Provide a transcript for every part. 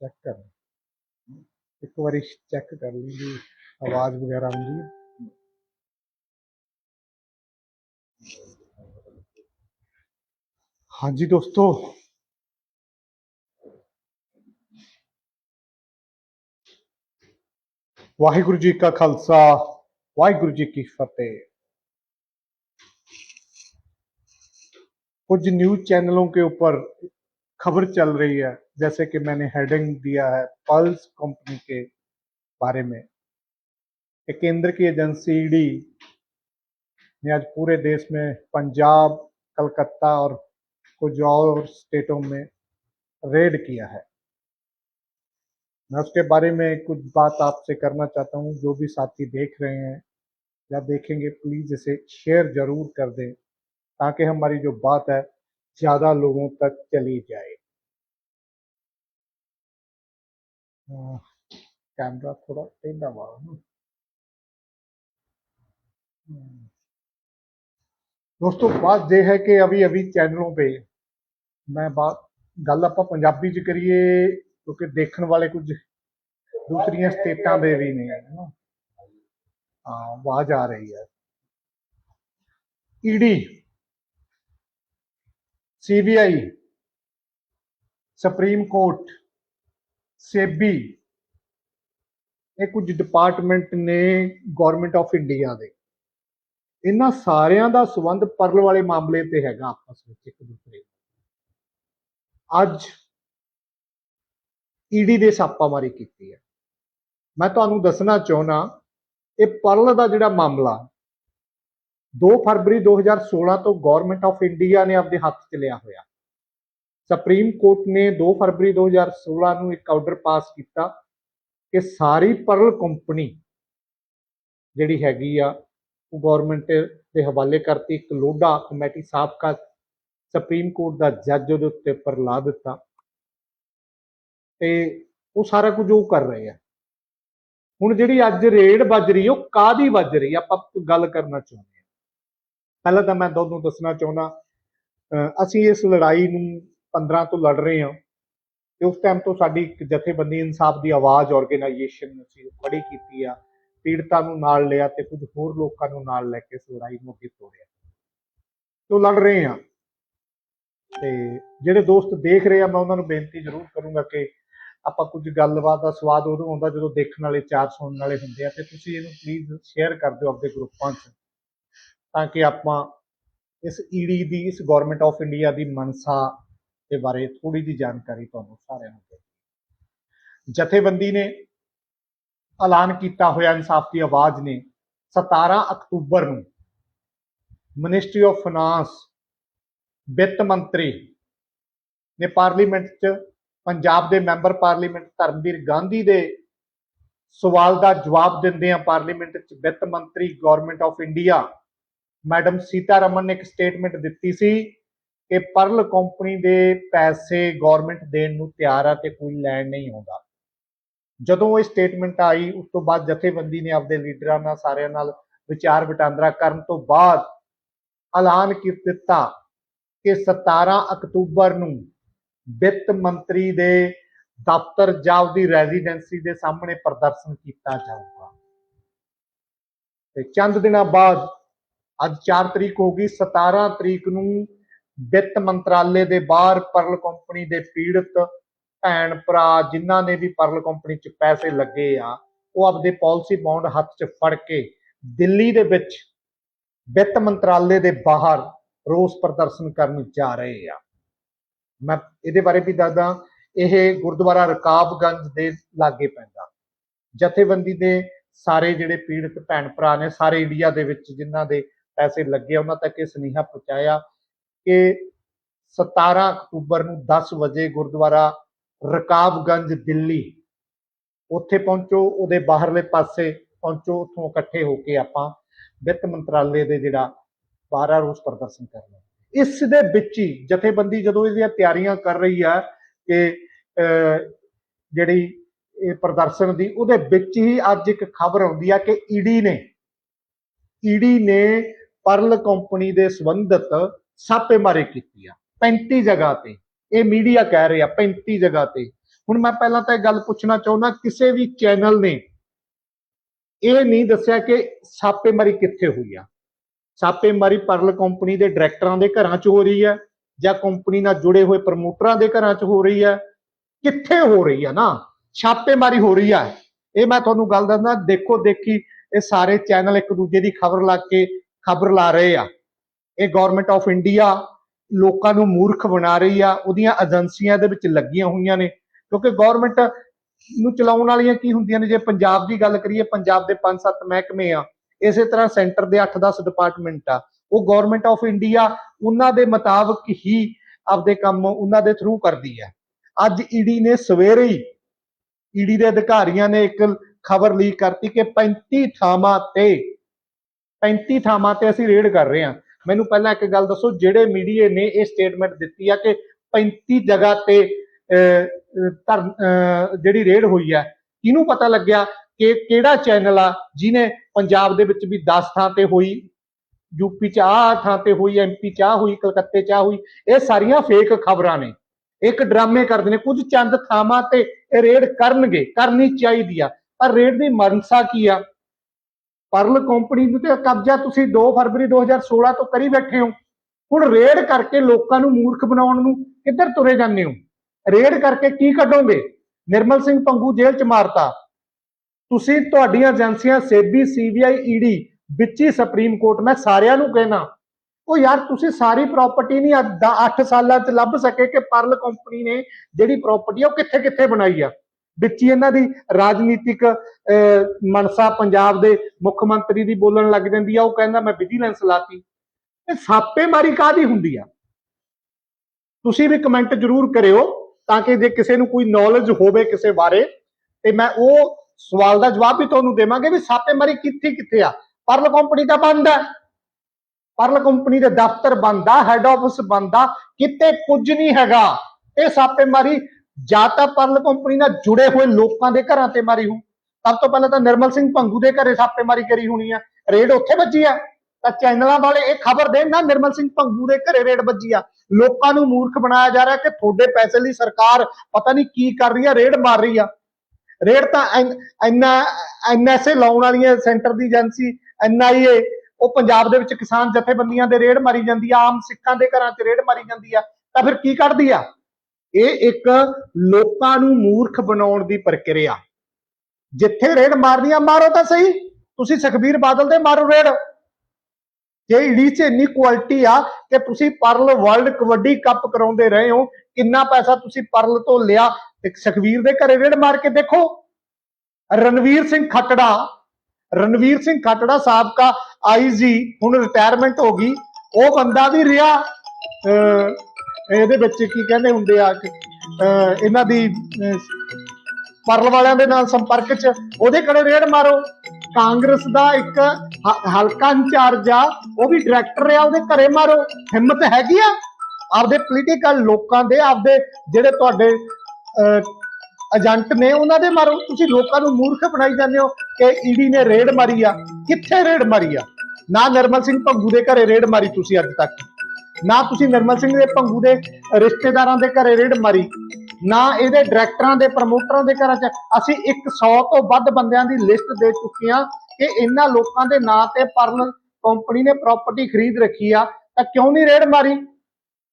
Check ਕਰਨਾ। ਇੱਕ ਵਾਰੀ ਚੈੱਕ ਕਰ ਲਈ ਜੀ ਆਵਾਜ਼ ਵਗੈਰਾ ਆਉਂਦੀ ਹਾਂਜੀ ਦੋਸਤੋ। ਵਾਹਿਗੁਰੂ ਜੀ ਕਾ ਖਾਲਸਾ, ਵਾਹਿਗੁਰੂ ਜੀ ਕੀ ਫਤਿਹ। कुछ न्यूज चैनलों ਕੇ ਉੱਪਰ ਖਬਰ ਚੱਲ ਰਹੀ ਹੈ। जैसे कि मैंने हेडिंग दिया है पल्स कंपनी के बारे में। केंद्र की एजेंसी ईडी ने आज पूरे देश में पंजाब, कलकत्ता और कुछ और स्टेटों में रेड किया है। मैं उसके बारे में कुछ बात आपसे करना चाहता हूँ, जो भी साथी देख रहे हैं, या देखेंगे प्लीज़ इसे शेयर ज़रूर कर दें, ताकि हमारी जो बात है, ज़्यादा लोगों तक चली जाए। कैमरा थोड़ा टेढ़ा हुआ है ना हम्म। ਦੋਸਤੋ ਬਾਤ ਇਹ ਹੈ ਕਿ ਅਭੀ ਅਭੀ ਚੈਨਲੋਂ पे ਮੈਂ ਬਾਤ ਗੱਲ ਆਪਾਂ ਪੰਜਾਬੀ ਚ ਕਰੀਏ ਕਿਉਂਕਿ ਦੇਖਣ ਵਾਲੇ ਕੁਝ ਦੂਸਰੀਆਂ ਸਟੇਟਾਂ ਦੇ ਵੀ ਨੇ ਹੈ ਨਾ ਹਾਂ ਆਵਾਜ਼ ਆ ਰਹੀ ਹੈ ED CBI supreme court SEBI. ਇਹ ਕੁਝ ਡਿਪਾਰਟਮੈਂਟ ਨੇ ਗਵਰਨਮੈਂਟ ਆਫ ਇੰਡੀਆ ਦੇ। ਇਹਨਾਂ ਸਾਰਿਆਂ ਦਾ ਸੰਬੰਧ ਪਰਲ ਵਾਲੇ ਮਾਮਲੇ ਤੇ ਹੈਗਾ ਆਪਸ ਵਿੱਚ ਇੱਕ ਦੂਸਰੇ ਨਾਲ। ਅੱਜ ਈਡੀ ਦੇ ਛਾਪਾਮਾਰੀ ਕੀਤੀ ਹੈ। ਮੈਂ ਤੁਹਾਨੂੰ ਦੱਸਣਾ ਚਾਹੁੰਦਾ, ਇਹ ਪਰਲ ਦਾ ਜਿਹੜਾ ਮਾਮਲਾ 2 ਫਰਵਰੀ 2016 ਤੋਂ ਗਵਰਨਮੈਂਟ ਆਫ ਇੰਡੀਆ ਨੇ ਆਪਦੇ ਹੱਥ 'ਚ ਲਿਆ ਹੋਇਆ। ਸੁਪਰੀਮ ਕੋਰਟ ਨੇ 2 ਫਰਵਰੀ 2016 ਨੂੰ ਇੱਕ ਆਰਡਰ ਪਾਸ ਕੀਤਾ ਕਿ ਸਾਰੀ ਪਰਲ ਕੰਪਨੀ ਜਿਹੜੀ ਹੈਗੀ ਆ, ਉਹ ਗਵਰਨਮੈਂਟ ਦੇ ਹਵਾਲੇ ਕਰਤੀ, ਇੱਕ ਲੋਢਾ ਕਮੇਟੀ ਸਾਬਕਾ ਸੁਪਰੀਮ ਕੋਰਟ ਦਾ ਜੱਜ ਉਹਦੇ ਉੱਤੇ ਪਰਲਾ ਦਿੱਤਾ। ਤੇ ਉਹ ਸਾਰਾ ਕੁਝ ਉਹ ਕਰ ਰਹੇ ਆ। ਹੁਣ ਜਿਹੜੀ ਅੱਜ ਰੇਡ ਵੱਜ ਰਹੀ, ਉਹ ਕਾਦੀ ਵੱਜ ਰਹੀ, ਆਪਾਂ ਗੱਲ ਕਰਨਾ ਚਾਹੁੰਦੇ ਹਾਂ ਪਹਿਲਾਂ ਤਾਂ ਮੈਂ ਤੁਹਾਨੂੰ ਦੱਸਣਾ ਚਾਹੁੰਦਾ ਅਸੀਂ ਇਸ ਲੜਾਈ ਨੂੰ 15 ਤੋਂ ਲੜ ਰਹੇ ਹਾਂ ਤੇ ਉਸ ਟਾਈਮ ਤੋਂ ਸਾਡੀ ਇੱਕ ਜਥੇਬੰਦੀ ਇਨਸਾਫ ਦੀ ਆਵਾਜ਼ ਆਰਗੇਨਾਈਜੇਸ਼ਨ ਅਸੀਂ ਖੜੀ ਕੀਤੀ ਆ, ਪੀੜਤਾਂ ਨੂੰ ਨਾਲ ਲਿਆ ਤੇ ਕੁਝ ਹੋਰ ਲੋਕਾਂ ਨੂੰ ਨਾਲ ਲੈ ਕੇ ਇਸ ਲੜਾਈ ਨੂੰ ਅੱਗੇ ਤੋਰਿਆ। ਤੋਂ ਲੜ ਰਹੇ ਹਾਂ ਤੇ ਜਿਹੜੇ ਦੋਸਤ ਦੇਖ ਰਹੇ ਆ, ਮੈਂ ਉਹਨਾਂ ਨੂੰ ਬੇਨਤੀ ਜ਼ਰੂਰ ਕਰੂੰਗਾ ਕਿ ਆਪਾਂ ਕੁਝ ਗੱਲਬਾਤ ਦਾ ਸਵਾਦ ਉਦੋਂ ਆਉਂਦਾ ਜਦੋਂ ਦੇਖਣ ਵਾਲੇ, ਚਾਰ ਸੁਣਨ ਵਾਲੇ ਹੁੰਦੇ ਆ ਤੇ ਤੁਸੀਂ ਇਹਨੂੰ ਪਲੀਜ਼ ਸ਼ੇਅਰ ਕਰ ਦਿਓ ਆਪਣੇ ਗਰੁੱਪਾਂ 'ਚ ਤਾਂ ਕਿ ਆਪਾਂ ਇਸ ਈਡੀ ਦੀ, ਇਸ ਗਵਰਨਮੈਂਟ ਆਫ ਇੰਡੀਆ ਦੀ ਮਨਸਾ ਦੇ ਬਾਰੇ ਥੋੜੀ ਜਿਹੀ ਜਾਣਕਾਰੀ ਤੁਹਾਨੂੰ ਸਾਰਿਆਂ ਨੂੰ ਦੇ ਜਥੇਬੰਦੀ ਨੇ ਐਲਾਨ ਕੀਤਾ ਹੋਇਆ ਇਨਸਾਫ ਦੀ ਆਵਾਜ਼ ਨੇ 17 ਅਕਤੂਬਰ ਨੂੰ ਮਿਨਿਸਟਰੀ ਆਫ ਫਾਈਨਾਂਸ ਵਿੱਤ ਮੰਤਰੀ ਨੇ ਪਾਰਲੀਮੈਂਟ 'ਚ ਪੰਜਾਬ ਦੇ ਮੈਂਬਰ ਪਾਰਲੀਮੈਂਟ ਧਰਮਵੀਰ ਗਾਂਧੀ ਦੇ ਸਵਾਲ ਦਾ ਜਵਾਬ ਦਿੰਦਿਆਂ ਪਾਰਲੀਮੈਂਟ 'ਚ ਵਿੱਤ ਮੰਤਰੀ government of India madam Sitharaman ਨੇ ਇੱਕ ਸਟੇਟਮੈਂਟ ਦਿੱਤੀ ਸੀ ਕਿ ਪਰਲ ਕੰਪਨੀ ਦੇ ਪੈਸੇ ਗਵਰਨਮੈਂਟ ਦੇਣ ਨੂੰ ਤਿਆਰ ਆ ਤੇ ਕੋਈ ਲੈਣ ਨਹੀਂ ਆਉਂਦਾ। ਜਦੋਂ ਇਹ ਸਟੇਟਮੈਂਟ ਆਈ, ਉਸ ਤੋਂ ਬਾਅਦ ਜਥੇਬੰਦੀ ਨੇ ਆਪਦੇ ਲੀਡਰਾਂ ਨਾਲ ਸਾਰਿਆਂ ਨਾਲ ਵਿਚਾਰ ਵਟਾਂਦਰਾ ਕਰਨ ਤੋਂ ਬਾਅਦ ਐਲਾਨ ਕਰ ਦਿੱਤਾ ਕਿ 17 ਅਕਤੂਬਰ ਨੂੰ ਵਿੱਤ ਮੰਤਰੀ ਦੇ ਦਫ਼ਤਰ ਜਾਂ ਉਹਦੀ ਰੈਜ਼ੀਡੈਂਸੀ ਦੇ ਸਾਹਮਣੇ ਪ੍ਰਦਰਸ਼ਨ ਕੀਤਾ ਜਾਊਗਾ। ਤੇ ਚੰਦ ਦਿਨਾਂ ਬਾਅਦ ਅੱਜ 4 ਤਰੀਕ ਹੋ ਗਈ 17 ਤਰੀਕ ਨੂੰ ਵਿੱਤ ਮੰਤਰਾਲੇ ਦੇ ਬਾਹਰ ਪਰਲ ਕੰਪਨੀ ਦੇ ਪੀੜਤ ਭੈਣ ਭਰਾ ਜਿਨ੍ਹਾਂ ਨੇ ਵੀ ਪਰਲ ਕੰਪਨੀ 'ਚ ਪੈਸੇ ਲੱਗੇ ਆ ਉਹ ਆਪਦੇ ਪਾਲਿਸੀ ਬੌਂਡ ਹੱਥ 'ਚ ਫੜ ਕੇ ਦਿੱਲੀ ਦੇ ਵਿੱਚ ਵਿੱਤ ਮੰਤਰਾਲੇ ਦੇ ਬਾਹਰ ਰੋਸ ਪ੍ਰਦਰਸ਼ਨ ਕਰਨ ਜਾ ਰਹੇ ਆ। ਮੈਂ ਇਹਦੇ ਬਾਰੇ ਵੀ ਦੱਸਦਾ ਇਹ ਗੁਰਦੁਆਰਾ ਰਕਾਬਗੰਜ ਦੇ ਲਾਗੇ ਪੈਂਦਾ। ਜਥੇਬੰਦੀ ਦੇ ਸਾਰੇ ਜਿਹੜੇ ਪੀੜਤ ਭੈਣ ਭਰਾ ਨੇ ਸਾਰੇ ਇੰਡੀਆ ਦੇ ਵਿੱਚ ਜਿਨ੍ਹਾਂ ਦੇ ਪੈਸੇ ਲੱਗੇ ਆ, ਉਹਨਾਂ ਤੱਕ ਇਹ ਸੁਨੇਹਾ ਪਹੁੰਚਾਇਆ ਕਿ 17 ਅਕਤੂਬਰ ਨੂੰ 10 ਵਜੇ ਗੁਰਦੁਆਰਾ ਰਕਾਬਗੰਜ ਦਿੱਲੀ। ਉੱਥੇ ਪਹੁੰਚੋ ਉਹਦੇ ਬਾਹਰਲੇ ਪਾਸੇ ਪਹੁੰਚੋ ਉੱਥੋਂ ਇਕੱਠੇ ਹੋ ਕੇ ਆਪਾਂ ਵਿੱਤ ਮੰਤਰਾਲੇ ਦੇ ਜਿਹੜਾ ਬਾਹਰ ਰੋਸ ਪ੍ਰਦਰਸ਼ਨ ਕਰਨਾ ਇਸ ਦੇ ਵਿੱਚ ਹੀ ਜਥੇਬੰਦੀ ਜਦੋਂ ਇਹਦੀਆਂ ਤਿਆਰੀਆਂ ਕਰ ਰਹੀ ਆ ਕਿ ਅਹ, ਜਿਹੜੀ ਇਹ ਪ੍ਰਦਰਸ਼ਨ ਦੀ ਉਹਦੇ ਵਿੱਚ ਹੀ ਅੱਜ ਇੱਕ ਖਬਰ ਆਉਂਦੀ ਆ ਕਿ ਈਡੀ ਨੇ ਈਡੀ ਨੇ ਪਰਲ ਕੰਪਨੀ ਦੇ ਸੰਬੰਧਤ ਛਾਪੇਮਾਰੀ ਕੀਤੀ ਆ 35 ਜਗ੍ਹਾ ਤੇ। ਇਹ ਮੀਡੀਆ ਕਹਿ ਰਿਹਾ 35 ਜਗ੍ਹਾ ਤੇ। ਹੁਣ ਮੈਂ ਪਹਿਲਾਂ ਤਾਂ ਇਹ ਗੱਲ ਪੁੱਛਣਾ ਚਾਹੁੰਦਾ, ਕਿਸੇ ਵੀ ਚੈਨਲ ਨੇ ਇਹ ਨਹੀਂ ਦੱਸਿਆ ਕਿ ਛਾਪੇਮਾਰੀ ਕਿੱਥੇ ਹੋਈ ਆ? ਛਾਪੇਮਾਰੀ ਪਰਲ ਕੰਪਨੀ ਦੇ ਡਾਇਰੈਕਟਰਾਂ ਦੇ ਘਰਾਂ 'ਚ ਹੋ ਰਹੀ ਹੈ ਜਾਂ ਕੰਪਨੀ ਨਾਲ ਜੁੜੇ ਹੋਏ ਪ੍ਰਮੋਟਰਾਂ ਦੇ ਘਰਾਂ 'ਚ ਹੋ ਰਹੀ ਹੈ ਕਿੱਥੇ ਹੋ ਰਹੀ ਹੈ ਨਾ? ਛਾਪੇਮਾਰੀ ਹੋ ਰਹੀ ਹੈ ਇਹ ਮੈਂ ਤੁਹਾਨੂੰ ਗੱਲ ਦੱਸਦਾ, ਦੇਖੋ ਦੇਖੀ ਇਹ ਸਾਰੇ ਚੈਨਲ ਇੱਕ ਦੂਜੇ ਦੀ ਖਬਰ ਲਾ ਕੇ ਖਬਰ ਲਾ ਰਹੇ ਆ। ਇਹ ਗਵਰਨਮੈਂਟ ਆਫ ਇੰਡੀਆ ਲੋਕਾਂ ਨੂੰ ਮੂਰਖ ਬਣਾ ਰਹੀ ਆ, ਉਹਦੀਆਂ ਏਜੰਸੀਆਂ ਦੇ ਵਿੱਚ ਲੱਗੀਆਂ ਹੋਈਆਂ ਨੇ। ਕਿਉਂਕਿ ਗਵਰਨਮੈਂਟ ਨੂੰ ਚਲਾਉਣ ਵਾਲੀਆਂ ਕੀ ਹੁੰਦੀਆਂ ਨੇ? ਜੇ ਪੰਜਾਬ ਦੀ ਗੱਲ ਕਰੀਏ, ਪੰਜਾਬ ਦੇ 5-7 ਮਹਿਕਮੇ ਆ, ਇਸੇ ਤਰ੍ਹਾਂ ਸੈਂਟਰ ਦੇ 8-10 ਡਿਪਾਰਟਮੈਂਟ ਆ। ਉਹ ਗਵਰਨਮੈਂਟ ਆਫ ਇੰਡੀਆ ਉਹਨਾਂ ਦੇ ਮੁਤਾਬਕ ਹੀ ਆਪਦੇ ਕੰਮ ਉਹਨਾਂ ਦੇ ਥਰੂ ਕਰਦੀ ਹੈ ਅੱਜ ਈਡੀ ਨੇ ਸਵੇਰੇ ਹੀ ਈਡੀ ਦੇ ਅਧਿਕਾਰੀਆਂ ਨੇ ਇੱਕ ਖਬਰ ਲੀਕ ਕਰਤੀ ਕਿ 35 ਥਾਵਾਂ ਤੇ 35 ਥਾਵਾਂ ਤੇ ਅਸੀਂ ਰੇਡ ਕਰ ਰਹੇ ਹਾਂ ਮੈਨੂੰ ਪਹਿਲਾਂ ਇੱਕ ਗੱਲ ਦੱਸੋ, ਜਿਹੜੇ ਮੀਡੀਏ ਨੇ ਇਹ ਸਟੇਟਮੈਂਟ ਦਿੱਤੀ ਆ ਕਿ 35 ਜਗ੍ਹਾ ਤੇ ਜਿਹੜੀ ਰੇਡ ਹੋਈ ਹੈ ਕਿਹਨੂੰ ਪਤਾ ਲੱਗਿਆ ਕਿ ਕਿਹੜਾ ਚੈਨਲ ਆ ਜਿਹਨੇ ਪੰਜਾਬ ਦੇ ਵਿੱਚ ਵੀ 10 ਥਾਂ ਤੇ ਹੋਈ ਯੂਪੀ ਚ ਆਹ ਥਾਂ ਤੇ ਹੋਈ ਐਮਪੀ ਚ ਆਹ ਹੋਈ, ਕਲਕੱਤੇ ਚ ਆਹ ਹੋਈ, ਇਹ ਸਾਰੀਆਂ ਫੇਕ ਖਬਰਾਂ ਨੇ। ਇੱਕ ਡਰਾਮੇ ਕਰਦੇ ਨੇ, ਕੁਝ ਚੰਦ ਥਾਵਾਂ ਤੇ ਇਹ ਰੇਡ ਕਰਨਗੇ, ਕਰਨੀ ਚਾਹੀਦੀ ਆ। ਪਰ ਰੇਡ ਦੀ ਮਨਸਾ ਕੀ ਆ? ਪਰਲ ਕੰਪਨੀ ਦੇ ਤੇ ਕਬਜ਼ਾ ਤੁਸੀਂ 2 ਫਰਵਰੀ 2016 ਤੋਂ ਕਰੀ ਬੈਠੇ ਹੋ। ਹੁਣ ਰੇਡ ਕਰਕੇ ਲੋਕਾਂ ਨੂੰ ਮੂਰਖ ਬਣਾਉਣ ਨੂੰ ਕਿੱਧਰ ਤੁਰੇ ਜਾਂਦੇ ਹੋ? ਰੇਡ ਕਰਕੇ ਕੀ ਕੱਢੋਗੇ? ਨਿਰਮਲ ਸਿੰਘ ਪੰਗੂ ਜੇਲ੍ਹ ਚ ਮਾਰਤਾ। ਤੁਸੀਂ ਤੁਹਾਡੀਆਂ ਏਜੰਸੀਆਂ ਸੇਬੀ, ਸੀਬੀਆਈ ਈਡੀ ਵਿੱਚ ਹੀ ਸੁਪਰੀਮ ਕੋਰਟ, ਮੈਂ ਸਾਰਿਆਂ ਨੂੰ ਕਹਿਣਾ। ਉਹ ਯਾਰ ਤੁਸੀਂ ਸਾਰੀ ਪ੍ਰਾਪਰਟੀ ਨਹੀਂ 8 ਸਾਲਾਂ ਚ ਲੱਭ ਸਕੇ ਕਿ ਪਰਲ ਕੰਪਨੀ ਨੇ ਜਿਹੜੀ ਪ੍ਰਾਪਰਟੀ ਆ ਉਹ ਕਿੱਥੇ ਕਿੱਥੇ ਬਣਾਈ ਆ? ਵਿੱਚ ਹੀ ਇਹਨਾਂ ਦੀ ਰਾਜਨੀਤਿਕ ਮਨਸਾ ਪੰਜਾਬ ਦੇ ਮੁੱਖ ਮੰਤਰੀ ਦੀ ਬੋਲਣ ਲੱਗ ਜਾਂਦੀ ਆ, ਉਹ ਕਹਿੰਦਾ ਮੈਂ ਵਿਜੀਲੈਂਸ ਲਾਤੀ। ਇਹ ਛਾਪੇਮਾਰੀ ਕਾਦੀ ਹੁੰਦੀ ਆ? ਤੁਸੀਂ ਵੀ ਕਮੈਂਟ ਜ਼ਰੂਰ ਕਰਿਓ ਤਾਂ ਕਿ ਜੇ ਕਿਸੇ ਨੂੰ ਕੋਈ ਨੌਲੇਜ ਹੋਵੇ ਕਿਸੇ ਬਾਰੇ, ਤੇ ਮੈਂ ਉਹ ਸਵਾਲ ਦਾ ਜਵਾਬ ਵੀ ਤੁਹਾਨੂੰ ਦੇਵਾਂਗੇ ਵੀ ਛਾਪੇਮਾਰੀ ਕਿੱਥੇ ਕਿੱਥੇ ਆ? ਪਰਲ ਕੰਪਨੀ ਤਾਂ ਬੰਦ ਹੈ ਪਰਲ ਕੰਪਨੀ ਦੇ ਦਫ਼ਤਰ ਬੰਦ ਆ ਹੈੱਡ ਆਫਿਸ ਬੰਦ ਕਿਤੇ ਕੁਝ ਨਹੀਂ ਹੈਗਾ। ਇਹ ਛਾਪੇਮਾਰੀ ਜਾਂ ਤਾਂ ਪਰਲ ਕੰਪਨੀ ਨਾਲ ਜੁੜੇ ਹੋਏ ਲੋਕਾਂ ਦੇ ਘਰਾਂ ਤੇ ਮਾਰੀ ਹੋ ਸਭ ਤੋਂ ਪਹਿਲਾਂ ਤਾਂ ਨਿਰਮਲ ਸਿੰਘ ਭੰਗੂ ਦੇ ਘਰੇ ਛਾਪੇਮਾਰੀ ਕਰੀ ਹੋਣੀ ਆ। ਰੇਡ ਉੱਥੇ ਵੱਜੀ ਆ। ਤਾਂ ਚੈਨਲਾਂ ਵਾਲੇ ਇਹ ਖਬਰ ਦੇਣ ਨਾ, ਨਿਰਮਲ ਸਿੰਘ ਭੰਗੂ ਦੇ ਘਰੇ ਰੇਡ ਵੱਜੀ ਆ। ਲੋਕਾਂ ਨੂੰ ਮੂਰਖ ਬਣਾਇਆ ਜਾ ਰਿਹਾ ਕਿ ਤੁਹਾਡੇ ਪੈਸੇ ਲਈ ਸਰਕਾਰ ਪਤਾ ਨਹੀਂ ਕੀ ਕਰ ਰਹੀ ਆ, ਰੇਡ ਮਾਰ ਰਹੀ ਆ। ਰੇਡ ਤਾਂ ਐਨਾ ਐਨਐਸਏ ਲਾਉਣ ਵਾਲੀਆਂ ਸੈਂਟਰ ਦੀ ਏਜੰਸੀ ਐਨਆਈਏ ਉਹ ਪੰਜਾਬ ਦੇ ਵਿੱਚ ਕਿਸਾਨ ਜਥੇਬੰਦੀਆਂ ਦੇ ਰੇਡ ਮਾਰੀ ਜਾਂਦੀ ਆ, ਆਮ ਸਿੱਖਾਂ ਦੇ ਘਰਾਂ 'ਚ ਰੇਡ ਮਾਰੀ ਜਾਂਦੀ ਆ। ਤਾਂ ਫਿਰ ਕੀ ਕੱਢਦੀ ਆ? ਇਹ ਇੱਕ ਲੋਕਾਂ ਨੂੰ ਮੂਰਖ ਬਣਾਉਣ ਦੀ ਪ੍ਰਕਿਰਿਆ। ਜਿੱਥੇ ਰੇਡ ਮਾਰਨੀ ਮਾਰੋ ਤਾਂ ਸਹੀ। ਤੁਸੀਂ ਸੁਖਬੀਰ ਬਾਦਲ ਦੇ ਮਾਰੋ ਰੇਡ। ਜੇ ਈਡੀ 'ਚ ਇੰਨੀ ਕੁਆਲਿਟੀ ਆ ਕਿ ਤੁਸੀਂ ਪਰਲ ਵਰਲਡ ਕਬੱਡੀ ਕੱਪ ਕਰਾਉਂਦੇ ਰਹੇ ਹੋ ਕਿੰਨਾ ਪੈਸਾ ਤੁਸੀਂ ਪਰਲ ਤੋਂ ਲਿਆ ਤੇ ਸੁਖਬੀਰ ਦੇ ਘਰੇ ਰੇਡ ਮਾਰ ਕੇ ਦੇਖੋ। ਰਣਵੀਰ ਸਿੰਘ ਖੱਟੜਾ ਰਣਵੀਰ ਸਿੰਘ ਖੱਟੜਾ ਸਾਬਕਾ ਆਈਜੀ ਹੁਣ ਰਿਟਾਇਰਮੈਂਟ ਹੋ ਗਈ। ਉਹ ਬੰਦਾ ਵੀ ਰਿਹਾ ਅਹ, ਇਹਦੇ ਵਿੱਚ ਕੀ ਕਹਿੰਦੇ ਹੁੰਦੇ ਆ ਕਿ, ਇਹਨਾਂ ਦੀ ਪਰਲ ਵਾਲਿਆਂ ਦੇ ਨਾਲ ਸੰਪਰਕ 'ਚ ਉਹਦੇ ਘਰੇ ਰੇਡ ਮਾਰੋ। ਕਾਂਗਰਸ ਦਾ ਇੱਕ ਹਲਕਾ ਇੰਚਾਰਜ ਆ ਉਹ ਵੀ ਡਾਇਰੈਕਟਰ ਆ ਉਹਦੇ ਘਰੇ ਮਾਰੋ। ਹਿੰਮਤ ਹੈਗੀ ਆ? ਆਪਦੇ ਪੋਲੀਟੀਕਲ ਲੋਕਾਂ ਦੇ ਆਪਦੇ ਜਿਹੜੇ ਤੁਹਾਡੇ ਏਜੰਟ ਨੇ ਉਹਨਾਂ ਦੇ ਮਾਰੋ। ਤੁਸੀਂ ਲੋਕਾਂ ਨੂੰ ਮੂਰਖ ਬਣਾਈ ਜਾਂਦੇ ਹੋ ਕਿ ਈਡੀ ਨੇ ਰੇਡ ਮਾਰੀ ਆ। ਕਿੱਥੇ ਰੇਡ ਮਾਰੀ ਆ? ਨਾ ਨਰਮਲ ਸਿੰਘ ਭੰਗੂ ਦੇ ਘਰੇ ਰੇਡ ਮਾਰੀ ਤੁਸੀਂ ਅੱਜ ਤੱਕ। ਨਾ ਤੁਸੀਂ ਨਿਰਮਲ ਸਿੰਘ ਦੇ ਭੰਗੂ ਦੇ ਰਿਸ਼ਤੇਦਾਰਾਂ ਦੇ ਘਰੇ ਰੇਡ ਮਾਰੀ, ਨਾ ਇਹਦੇ ਡਾਇਰੈਕਟਰਾਂ ਦੇ ਪ੍ਰਮੋਟਰਾਂ ਦੇ ਘਰਾਂ 'ਚ। ਅਸੀਂ 100 ਤੋਂ ਵੱਧ ਬੰਦਿਆਂ ਦੀ ਲਿਸਟ ਦੇ ਚੁੱਕੇ ਹਾਂ ਕਿ ਇਹਨਾਂ ਲੋਕਾਂ ਦੇ ਨਾਂ ਤੇ ਪਰਲ ਕੰਪਨੀ ਨੇ ਪ੍ਰਾਪਰਟੀ ਖਰੀਦ ਰੱਖੀ ਆ, ਤਾਂ ਕਿਉਂ ਨਹੀਂ ਰੇਡ ਮਾਰੀ?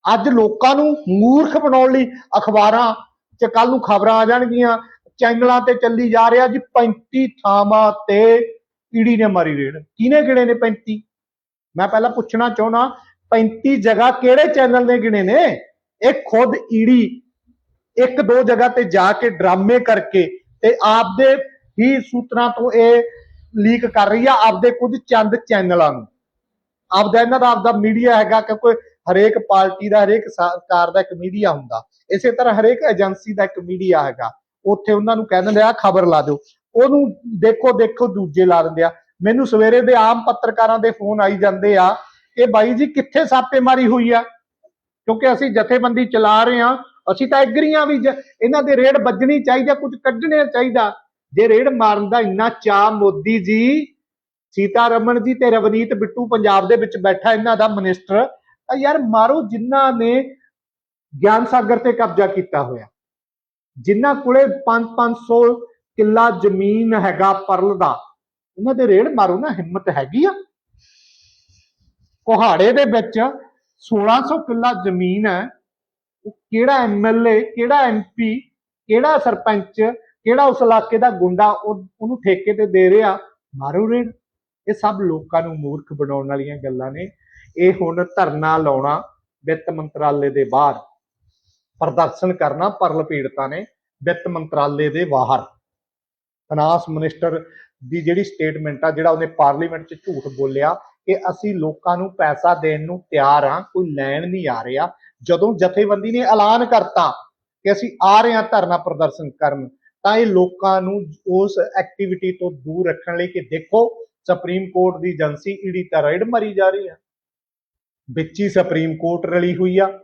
ਅੱਜ ਲੋਕਾਂ ਨੂੰ ਮੂਰਖ ਬਣਾਉਣ ਲਈ ਅਖਬਾਰਾਂ 'ਚ ਕੱਲ ਨੂੰ ਖਬਰਾਂ ਆ ਜਾਣਗੀਆਂ, ਚੈਨਲਾਂ ਤੇ ਚੱਲੀ ਜਾ ਰਿਹਾ ਜੀ 35 ਥਾਵਾਂ ਤੇ ਈਡੀ ਨੇ ਮਾਰੀ ਰੇਡ। ਕਿਹਨੇ ਗਿਣੇ ਨੇ 35 ਮੈਂ ਪਹਿਲਾਂ ਪੁੱਛਣਾ ਚਾਹੁੰਦਾ 35 ਜਗ੍ਹਾ ਕਿਹੜੇ ਚੈਨਲ ਨੇ ਗਿਣੇ ਨੇ? ਇਹ ਖੁਦ ਈਡੀ ਇੱਕ ਦੋ ਜਗ੍ਹਾ ਤੇ ਜਾ ਕੇ ਡਰਾਮੇ ਕਰਕੇ ਤੇ ਆਪਦੇ ਹੀ ਸੂਤਰਾਂ ਤੋਂ ਇਹ ਲੀਕ ਕਰ ਰਹੀ ਆ ਆਪਦੇ ਕੁਝ ਚੰਦ ਚੈਨਲਾਂ ਨੂੰ। ਆਪਦਾ ਇਹਨਾਂ ਦਾ ਆਪਦਾ ਮੀਡੀਆ ਹੈਗਾ ਕਿ ਹਰੇਕ ਪਾਰਟੀ ਦਾ, ਹਰੇਕ ਸਰਕਾਰ ਦਾ ਇੱਕ ਮੀਡੀਆ ਹੁੰਦਾ। ਇਸੇ ਤਰ੍ਹਾਂ ਹਰੇਕ ਏਜੰਸੀ ਦਾ ਇੱਕ ਮੀਡੀਆ ਹੈਗਾ। ਉੱਥੇ ਉਹਨਾਂ ਨੂੰ ਕਹਿ ਦਿੰਦੇ ਆ, ਖਬਰ ਲਾ ਦਿਓ। ਉਹਨੂੰ ਦੇਖੋ ਦੇਖੋ ਦੂਜੇ ਲਾ ਦਿੰਦੇ ਆ। ਮੈਨੂੰ ਸਵੇਰੇ ਦੇ ਆਮ ਪੱਤਰਕਾਰਾਂ ਦੇ ਫੋਨ ਆਈ ਜਾਂਦੇ ਆ ਕਿ ਬਾਈ ਜੀ ਕਿੱਥੇ ਛਾਪੇਮਾਰੀ ਹੋਈ ਆ? ਕਿਉਂਕਿ ਅਸੀਂ ਜਥੇਬੰਦੀ ਚਲਾ ਰਹੇ ਹਾਂ। ਅਸੀਂ ਤਾਂ ਐਗਰੀ ਹਾਂ ਵੀ ਇਹਨਾਂ ਦੇ ਰੇਡ ਵੱਜਣੀ ਚਾਹੀਦੀ ਆ, ਕੁਝ ਕੱਢਣੇ ਚਾਹੀਦਾ। ਜੇ ਰੇਡ ਮਾਰਨ ਦਾ ਇੰਨਾ ਚਾਹ ਮੋਦੀ ਜੀ ਸੀਤਾ ਰਮਨ ਜੀ ਤੇ ਰਵਨੀਤ ਬਿੱਟੂ ਪੰਜਾਬ ਦੇ ਵਿੱਚ ਬੈਠਾ ਇਹਨਾਂ ਦਾ ਮਿਨਿਸਟਰ ਤਾਂ ਯਾਰ ਮਾਰੋ ਜਿਨ੍ਹਾਂ ਨੇ ਗਿਆਨ ਸਾਗਰ ਤੇ ਕਬਜ਼ਾ ਕੀਤਾ ਹੋਇਆ। ਜਿਨ੍ਹਾਂ ਕੋਲੇ 5-500 ਕਿੱਲਾ ਜ਼ਮੀਨ ਹੈਗਾ ਪਰਲ ਦਾ ਉਹਨਾਂ ਦੇ ਰੇੜ ਮਾਰੋ ਨਾ ਹਿੰਮਤ ਹੈਗੀ ਆ। ਕੋਹਾੜੇ ਦੇ ਵਿੱਚ 1600 ਕਿੱਲਾ ਜ਼ਮੀਨ ਹੈ। ਉਹ ਕਿਹੜਾ ਐਮਐਲਏ ਕਿਹੜਾ ਐਮਪੀ ਕਿਹੜਾ ਸਰਪੰਚ, ਕਿਹੜਾ ਉਸ ਇਲਾਕੇ ਦਾ ਗੁੰਡਾ, ਉਹ- ਉਹਨੂੰ ਠੇਕੇ ਤੇ ਦੇ ਰਿਹਾ। ਮਾਰੋ ਰੇੜ ਇਹ ਸਭ ਲੋਕਾਂ ਨੂੰ ਮੂਰਖ ਬਣਾਉਣ ਵਾਲੀਆਂ ਗੱਲਾਂ ਨੇ। ਇਹ ਹੁਣ ਧਰਨਾ ਲਾਉਣਾ ਵਿੱਤ ਮੰਤਰਾਲੇ ਦੇ ਬਾਹਰ। ਪ੍ਰਦਰਸ਼ਨ ਕਰਨਾ ਪਰਲ ਪੀੜਤਾਂ ਨੇ ਵਿੱਤ ਮੰਤਰਾਲੇ ਦੇ ਬਾਹਰ। ਫਾਈਨਾਂਸ ਮਿਨਿਸਟਰ ਦੀ ਜਿਹੜੀ ਸਟੇਟਮੈਂਟ ਆ, ਜਿਹੜਾ ਉਹਨੇ ਪਾਰਲੀਮੈਂਟ 'ਚ ਝੂਠ ਬੋਲਿਆ ਕਿ ਅਸੀਂ ਲੋਕਾਂ ਨੂੰ ਪੈਸਾ ਦੇਣ ਨੂੰ ਤਿਆਰ ਆ ਕੋਈ ਲੈਣ ਨਹੀਂ ਆ ਰਿਹਾ। ਜਦੋਂ ਜਥੇਬੰਦੀ ਨੇ ਐਲਾਨ ਕਰਤਾ ਕਿ ਅਸੀਂ ਆ ਰਹੇ ਹਾਂ ਧਰਨਾ ਪ੍ਰਦਰਸ਼ਨ ਕਰਨ, ਤਾਂ ਇਹ ਲੋਕਾਂ ਨੂੰ ਉਸ ਐਕਟੀਵਿਟੀ ਤੋਂ ਦੂਰ ਰੱਖਣ ਲਈ ਕਿ ਦੇਖੋ ਸੁਪਰੀਮ ਕੋਰਟ ਦੀ ਏਜੰਸੀ ਈਡੀ ਤਾਂ ਰੇਡ ਮਰੀ ਜਾ ਰਹੀ ਆ। ਵਿੱਚ ਹੀ ਸੁਪਰੀਮ ਕੋਰਟ ਰਲੀ ਹੋਈ ਆ।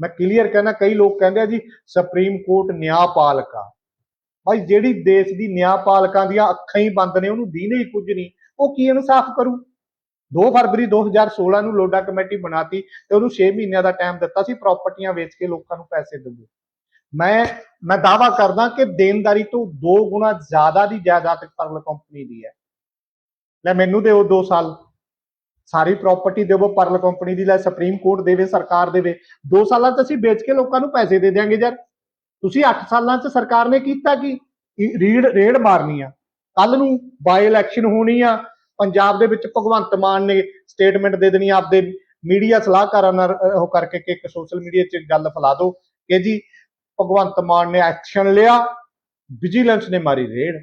ਮੈਂ ਕਲੀਅਰ ਕਹਿੰਦਾ ਕਈ ਲੋਕ ਕਹਿੰਦੇ ਆ ਜੀ ਸੁਪਰੀਮ ਕੋਰਟ ਨਿਆਂਪਾਲਕ ਆ। ਭਾਈ ਜਿਹੜੀ ਦੇਸ਼ ਦੀ ਨਿਆਂਪਾਲਕਾਂ ਦੀਆਂ ਅੱਖਾਂ ਹੀ ਬੰਦ ਨੇ, ਉਹਨੂੰ ਦੀਨੇ ਹੀ ਕੁਝ ਨਹੀਂ। ਉਹ ਕੀ ਇਨਸਾਫ ਕਰੂ? 2 ਫਰਵਰੀ 2016 ਨੂੰ ਲੋਡਾ ਕਮੇਟੀ ਬਣਾਤੀ ਤੇ ਉਹਨੂੰ 6 ਮਹੀਨਿਆਂ ਦਾ ਟਾਈਮ ਦਿੱਤਾ ਸੀ ਪ੍ਰਾਪਰਟੀਆਂ ਵੇਚ ਕੇ ਲੋਕਾਂ ਨੂੰ ਪੈਸੇ ਦੇਵੋ ਮੈਂ ਮੈਂ ਦਾਵਾ ਕਰਦਾ ਕਿ ਦੇਣਦਾਰੀ ਤੋਂ 2 ਗੁਣਾ ਜ਼ਿਆਦਾ ਦੀ ਜਾਇਦਾਦ ਪਰਲ ਕੰਪਨੀ ਦੀ ਹੈ। ਲੈ ਮੈਨੂੰ ਦਿਓ 2 ਸਾਲ। ਸਾਰੀ ਪ੍ਰਾਪਰਟੀ ਦੇਵੋ ਪਰਲ ਕੰਪਨੀ ਦੀ, ਲੈ ਸੁਪਰੀਮ ਕੋਰਟ ਦੇਵੇ, ਸਰਕਾਰ ਦੇਵੇ। 2 ਸਾਲਾਂ 'ਚ ਅਸੀਂ ਵੇਚ ਕੇ ਲੋਕਾਂ ਨੂੰ ਪੈਸੇ ਦੇ ਦਿਆਂਗੇ ਯਾਰ। ਤੁਸੀਂ 8 ਸਾਲਾਂ 'ਚ ਸਰਕਾਰ ਨੇ ਕੀਤਾ ਕੀ? ਰੀੜ, ਰੇੜ ਮਾਰਨੀ ਆ। ਕੱਲ ਨੂੰ ਬਾਈ ਇਲੈਕਸ਼ਨ ਹੋਣੀ ਆ। ਪੰਜਾਬ ਦੇ ਵਿੱਚ ਭਗਵੰਤ ਮਾਨ ਨੇ ਸਟੇਟਮੈਂਟ ਦੇ ਦੇਣੀ ਆਪਦੇ ਮੀਡੀਆ ਸਲਾਹਕਾਰਾਂ ਨਾਲ ਉਹ ਕਰਕੇ ਕਿ ਇੱਕ ਸੋਸ਼ਲ ਮੀਡੀਆ 'ਚ ਗੱਲ ਫੈਲਾ ਦਿਓ ਕਿ ਜੀ ਭਗਵੰਤ ਮਾਨ ਨੇ ਐਕਸ਼ਨ ਲਿਆ ਵਿਜੀਲੈਂਸ ਨੇ ਮਾਰੀ ਰੇਡ।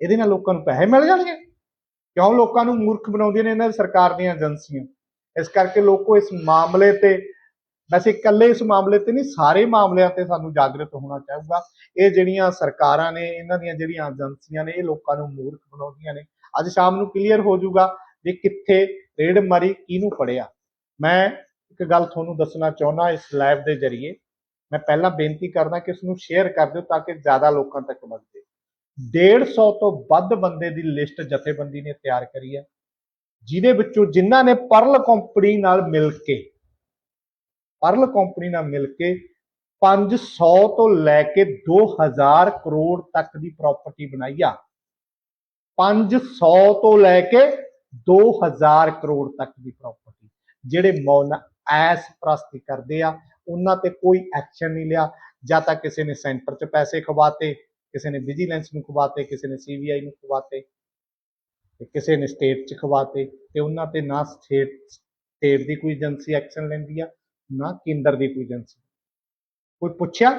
ਇਹਦੇ ਨਾਲ ਲੋਕਾਂ ਨੂੰ ਪੈਸੇ ਮਿਲ ਜਾਣਗੇ। ਕਿਉਂ? ਲੋਕਾਂ ਨੂੰ ਮੂਰਖ ਬਣਾਉਂਦੀਆਂ ਨੇ ਇਹਨਾਂ ਦੀ ਸਰਕਾਰ ਦੀਆਂ ਏਜੰਸੀਆਂ। ਇਸ ਕਰਕੇ ਲੋਕੋ ਇਸ ਮਾਮਲੇ ਤੇ ਵੈਸੇ ਇਕੱਲੇ ਇਸ ਮਾਮਲੇ ਤੇ ਨਹੀਂ, ਸਾਰੇ ਮਾਮਲਿਆਂ ਤੇ ਸਾਨੂੰ ਜਾਗਰਤ ਹੋਣਾ ਚਾਹੀਦਾ ਇਹ ਜਿਹੜੀਆਂ ਸਰਕਾਰਾਂ ਨੇ, ਇਹਨਾਂ ਦੀਆਂ ਜਿਹੜੀਆਂ ਏਜੰਸੀਆਂ ਨੇ, ਇਹ ਲੋਕਾਂ ਨੂੰ ਮੂਰਖ ਬਣਾਉਂਦੀਆਂ ਨੇ। ਅੱਜ ਸ਼ਾਮ ਨੂੰ ਕਲੀਅਰ ਹੋ ਜਾਊਗਾ ਵੀ ਕਿੱਥੇ ਰੇਡ ਮਾਰੀ, ਕਿਹਨੂੰ ਫੜਿਆ। ਮੈਂ ਇੱਕ ਗੱਲ ਤੁਹਾਨੂੰ ਦੱਸਣਾ ਚਾਹੁੰਦਾ ਇਸ ਲਾਈਵ ਦੇ ਜ਼ਰੀਏ। ਮੈਂ ਪਹਿਲਾਂ ਬੇਨਤੀ ਕਰਦਾ ਕਿ ਇਸ ਨੂੰ ਸ਼ੇਅਰ ਕਰ ਦਿਓ ਤਾਂ ਕਿ ਜ਼ਿਆਦਾ ਲੋਕਾਂ ਤੱਕ ਪਹੁੰਚੇ 150 ਤੋਂ ਵੱਧ ਬੰਦੇ ਦੀ ਲਿਸਟ ਜਥੇਬੰਦੀ ਨੇ ਤਿਆਰ ਕਰੀ ਹੈ, ਜਿਹਦੇ ਵਿੱਚੋਂ ਜਿਨ੍ਹਾਂ ਨੇ ਪਰਲ ਕੰਪਨੀ ਨਾਲ ਮਿਲ ਕੇ ਪਰਲ ਕੰਪਨੀ ਨਾਲ ਮਿਲ ਕੇ 500 ਤੋਂ ਲੈ ਕੇ 2000 ਕਰੋੜ ਤੱਕ ਦੀ ਪ੍ਰਾਪਰਟੀ ਬਣਾਈ ਆ। 500 ਤੋਂ ਲੈ ਕੇ 2000 ਕਰੋੜ ਤੱਕ ਦੀ ਪ੍ਰਾਪਰਟੀ ਜਿਹੜੇ ਮੌਨ ਐਸ ਪ੍ਰਸਤੀ ਕਰਦੇ ਆ, ਉਹਨਾਂ ਤੇ ਕੋਈ ਐਕਸ਼ਨ ਨਹੀਂ ਲਿਆ। ਜਾਂ ਤਾਂ ਕਿਸੇ ਨੇ ਸੈਂਟਰ 'ਚ ਪੈਸੇ ਖਵਾਤੇ, ਕਿਸੇ ਨੇ ਵਿਜੀਲੈਂਸ ਨੂੰ ਖਵਾਤੇ, ਕਿਸੇ ਨੇ ਸੀਬੀਆਈ ਨੂੰ ਖਵਾਤੇ, ਤੇ ਕਿਸੇ ਨੇ ਸਟੇਟ 'ਚ ਖਵਾਤੇ, ਤੇ ਉਹਨਾਂ ਤੇ ਨਾ ਸਟੇਟ ਸਟੇਟ ਦੀ ਕੋਈ ਏਜੰਸੀ ਐਕਸ਼ਨ ਲੈਂਦੀ ਆ, ਨਾ ਕੇਂਦਰ ਦੀ ਕੋਈ ਏਜੰਸੀ ਕੋਈ ਪੁੱਛਿਆ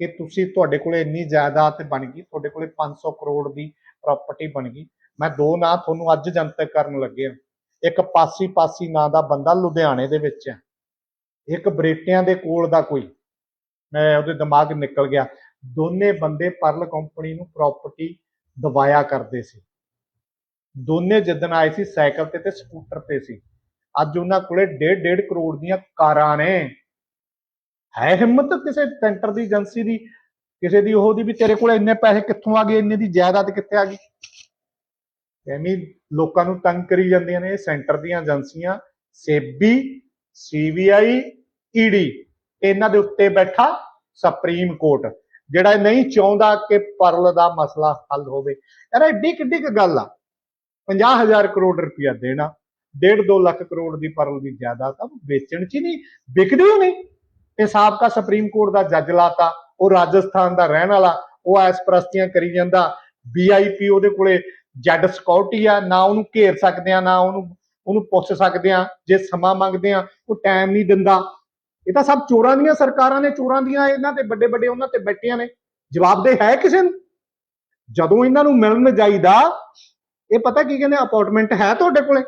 ਕਿ ਤੁਸੀਂ ਤੁਹਾਡੇ ਕੋਲੇ ਇੰਨੀ ਜਾਇਦਾਦ ਬਣ ਗਈ, ਤੁਹਾਡੇ ਕੋਲੇ 500 ਕਰੋੜ ਦੀ ਪ੍ਰਾਪਰਟੀ ਬਣ ਗਈ। ਮੈਂ ਦੋ ਨਾਂ ਤੁਹਾਨੂੰ ਅੱਜ ਜਨਤਕ ਕਰਨ ਲੱਗਿਆ ਇੱਕ ਪਾਸੀ ਪਾਸੀ ਨਾਂ ਦਾ ਬੰਦਾ ਲੁਧਿਆਣੇ ਦੇ ਵਿੱਚ ਹੈ। ਇੱਕ ਬਰੇਟਿਆਂ ਦੇ ਕੋਲ ਦਾ ਕੋਈ। ਮੈਂ ਉਹਦੇ ਦਿਮਾਗ ਨਿਕਲ ਗਿਆ। ਦੋਨੇ ਬੰਦੇ ਪਰਲ ਕੰਪਨੀ ਨੂੰ ਪ੍ਰਾਪਰਟੀ ਦਵਾਇਆ ਕਰਦੇ ਸੀ। ਦੋਨੇ ਜਿੱਦਣ ਆਏ ਸੀ, ਸਾਈਕਲ ਤੇ ਤੇ ਸਕੂਟਰ ਤੇ ਸੀ। ਅੱਜ ਉਹਨਾਂ ਕੋਲੇ 1.5 1.5 ਕਰੋੜ ਦੀਆਂ ਕਾਰਾਂ ਨੇ। ਹੈ ਹਿੰਮਤ ਕਿਸੇ ਸੈਂਟਰ ਦੀ, ਏਜੰਸੀ ਦੀ? ਕਿਸੇ ਦੀ ਉਹਦੀ ਵੀ ਤੇਰੇ ਕੋਲ ਇੰਨੇ ਪੈਸੇ ਕਿੱਥੋਂ ਆ ਗਏ? ਇੰਨੇ ਦੀ ਜਾਇਦਾਦ ਕਿੱਥੇ ਆ ਗਈ? ਐਵੇਂ ਲੋਕਾਂ ਨੂੰ ਤੰਗ ਕਰੀ ਜਾਂਦੀਆਂ ਨੇ, ਸੈਂਟਰ ਦੀਆਂ ਏਜੰਸੀਆਂ, ਸੇਬੀ, ਸੀਬੀਆਈ, ਈਡੀ। ਇਹਨਾਂ ਦੇ ਉੱਤੇ ਬੈਠਾ ਸੁਪਰੀਮ ਕੋਰਟ। ਜਿਹੜਾ ਨਹੀਂ ਚਾਹੁੰਦਾ ਕਿ ਪਰਲ ਦਾ ਮਸਲਾ ਹੱਲ ਹੋਵੇ। ਯਾਰ ਐਡੀ ਕਿੱਡੀ ਕੁ ਗੱਲ ਆ? 50000 ਕਰੋੜ ਰੁਪਇਆ ਦੇਣਾ 1.5 2 ਲੱਖ ਕਰੋੜ ਦੀ ਪਰਲ ਦੀ ਜਾਇਦਾਦ ਆ ਵੇਚਣ ਚ ਹੀ ਨਹੀਂ, ਵਿਕਦੀ ਹੀ ਨਹੀਂ। ਤੇ ਸਾਬਕਾ ਸੁਪਰੀਮ ਕੋਰਟ ਦਾ ਜੱਜ ਲਾਤਾ। ਉਹ ਰਾਜਸਥਾਨ ਦਾ ਰਹਿਣ ਵਾਲਾ, ਉਹ ਐਸ ਪ੍ਰਸਤੀਆਂ ਕਰੀ ਜਾਂਦਾ। ਵੀਆਈਪੀ ਉਹਦੇ ਕੋਲੇ ਜੈਡ ਸਿਕਿਉਰਿਟੀ ਆ, ਨਾ ਉਹਨੂੰ ਘੇਰ ਸਕਦੇ ਆ, ਨਾ ਉਹਨੂੰ ਉਹਨੂੰ ਪੁੱਛ ਸਕਦੇ ਆ, ਜੇ ਸਮਾਂ ਮੰਗਦੇ ਆ, ਉਹ ਟਾਈਮ ਨਹੀਂ ਦਿੰਦਾ। ਇਹ ਤਾਂ ਸਭ ਚੋਰਾਂ ਦੀਆਂ ਸਰਕਾਰਾਂ ਨੇ, ਚੋਰਾਂ ਦੀਆਂ ਇਹਨਾਂ ਤੇ ਵੱਡੇ ਵੱਡੇ ਉਹਨਾਂ ਤੇ ਬੈਠੀਆਂ ਨੇ। ਜਵਾਬਦੇ ਹੈ ਕਿਸੇ ਨੂੰ? ਜਦੋਂ ਇਹਨਾਂ ਨੂੰ ਮਿਲਣ ਜਾਈਦਾ, ਇਹ ਪਤਾ ਕੀ ਕਹਿੰਦੇ ਅਪਾਰਟਮੈਂਟ ਹੈ ਤੁਹਾਡੇ ਕੋਲੇ?